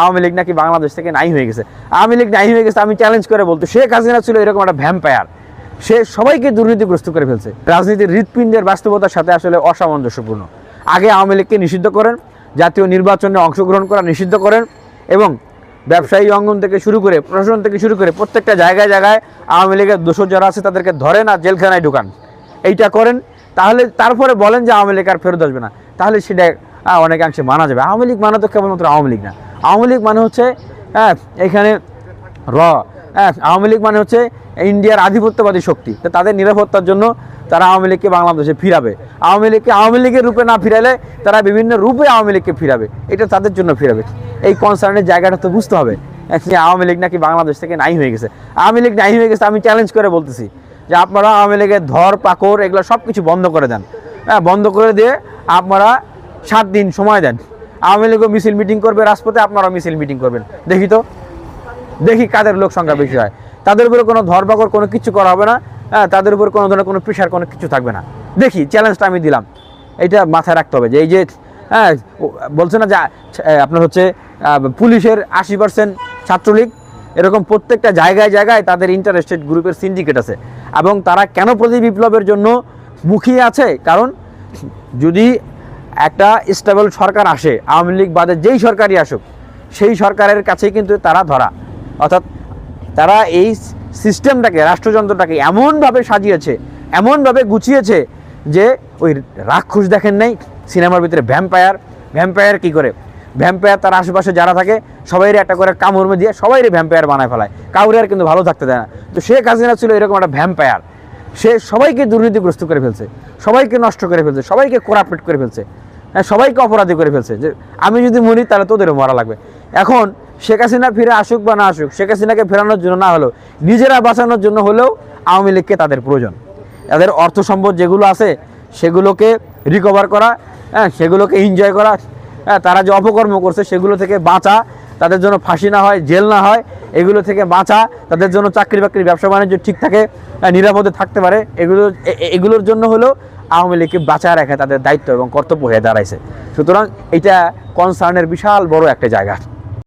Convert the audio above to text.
আওয়ামী লীগ নাকি বাংলাদেশ থেকে নাই হয়ে গেছে। আওয়ামী লীগ নাই হয়ে গেছে, আমি চ্যালেঞ্জ করে বলতো, শেখ হাসিনা ছিল এরকম একটা ভ্যাম্পায়ার সে সবাইকে দুর্নীতিগ্রস্ত করে ফেলছে। রাজনীতির হৃৎপিণ্ডের বাস্তবতার সাথে আসলে অসামঞ্জস্যপূর্ণ। আগে আওয়ামী লীগকে নিষিদ্ধ করেন, জাতীয় নির্বাচনে অংশগ্রহণ করা নিষিদ্ধ করেন এবং ব্যবসায়ী অঙ্গন থেকে শুরু করে, প্রশাসন থেকে শুরু করে প্রত্যেকটা জায়গায় জায়গায় আওয়ামী লীগের দোষর যারা আছে তাদেরকে ধরেন আর জেলখানায় ঢুকান। এইটা করেন, তাহলে তারপরে বলেন যে আওয়ামী লীগ আর ফেরত আসবে না। তাহলে সেটা অনেকাংশে মানা যাবে। আওয়ামী লীগ মানে তো কেবলমাত্র আওয়ামী লীগ না। আওয়ামী লীগ মানে হচ্ছে হ্যাঁ, এখানে র হ্যাঁ, আওয়ামী লীগ মানে হচ্ছে ইন্ডিয়ার আধিপত্যবাদী শক্তি। তো তাদের নিরাপত্তার জন্য তারা আওয়ামী লীগকে বাংলাদেশে ফিরাবে। আওয়ামী লীগকে আওয়ামী লীগের রূপে না ফিরালে তারা বিভিন্ন রূপে আওয়ামী লীগকে ফিরাবে। এটা তাদের জন্য ফিরাবে। এই কনসার্নের জায়গাটা তো বুঝতে হবে। আওয়ামী লীগ নাকি বাংলাদেশ থেকে নাই হয়ে গেছে। আওয়ামী লীগ নাই হয়ে গেছে আমি চ্যালেঞ্জ করে বলতেছি যে আপনারা আওয়ামী লীগের ধর পাকড় এগুলো সব কিছু বন্ধ করে দেন। হ্যাঁ বন্ধ করে দিয়ে আপনারা সাত দিন সময় দেন। আওয়ামী লীগও মিছিল মিটিং করবে, রাজপথে আপনারা মিছিল মিটিং করবেন। দেখি তো। দেখি কাদের লোক সংখ্যা বেশি হয়। তাদের উপরে কোনো ধরপাকড় কোনো কিছু করা হবে না। হ্যাঁ তাদের উপর কোনো ধরনের কোনো প্রেশার কোনো কিছু থাকবে না। দেখি চ্যালেঞ্জটা আমি দিলাম। এটা মাথায় রাখতে হবে যে এই যে হ্যাঁ বলছে না যে আপনার হচ্ছে পুলিশের আশি পার্সেন্ট ছাত্রলীগ, এরকম প্রত্যেকটা জায়গায় জায়গায় তাদের ইন্টারেস্টেড গ্রুপের সিন্ডিকেট আছে। এবং তারা কেন প্রতি বিপ্লবের জন্য মুখিয়ে আছে? কারণ যদি একটা স্টেবল সরকার আসে, আওয়ামী লীগ বাদে যেই সরকারই আসুক, সেই সরকারের কাছেই কিন্তু তারা ধরা। অর্থাৎ তারা এই সিস্টেমটাকে রাষ্ট্রযন্ত্রটাকে এমনভাবে সাজিয়েছে, এমনভাবে গুছিয়েছে যে ওই রাক্ষস দেখেন নাই, সিনেমার ভিতরে ভ্যাম্পায়ার ভ্যাম্পায়ার কি করে? ভ্যাম্পায়ার তার আশেপাশে যারা থাকে, সবাইরে একটা করে কামড় দিয়ে সবাইরে ভ্যাম্পায়ার বানায় ফেলায়। কাউরে আর কিন্তু ভালো থাকতে দেয় না। তো শেখ হাসিনা ছিল এরকম একটা ভ্যাম্পায়ার সে সবাইকে দুর্নীতিগ্রস্ত করে ফেলছে, সবাইকে নষ্ট করে ফেলছে, সবাইকে কোরাপেট করে ফেলছে হ্যাঁ সবাইকে অপরাধী করে ফেলছে। যে আমি যদি মরি, তাহলে তোদেরও মরা লাগবে। এখন শেখ হাসিনা ফিরে আসুক বা না আসুক, শেখ হাসিনাকে ফেরানোর জন্য না হলেও, নিজেরা বাঁচানোর জন্য হলেও আওয়ামী লীগকে তাদের প্রয়োজন। তাদের অর্থ সম্পদ যেগুলো আছে, সেগুলোকে রিকভার করা হ্যাঁ সেগুলোকে এনজয় করা হ্যাঁ তারা যে অপকর্ম করছে, সেগুলো থেকে বাঁচা, তাদের জন্য ফাঁসি না হয়, জেল না হয় এগুলো থেকে বাঁচা, তাদের জন্য চাকরি বাকরি ব্যবসা বাণিজ্য ঠিক থাকে নিরাপদে থাকতে পারে। এগুলো এগুলোর জন্য হলেও আওয়ামী লীগকে বাঁচায় রাখা তাদের দায়িত্ব এবং কর্তব্য হয়ে দাঁড়াইছে। সুতরাং এটা কনসার্নের বিশাল বড় একটা জায়গা।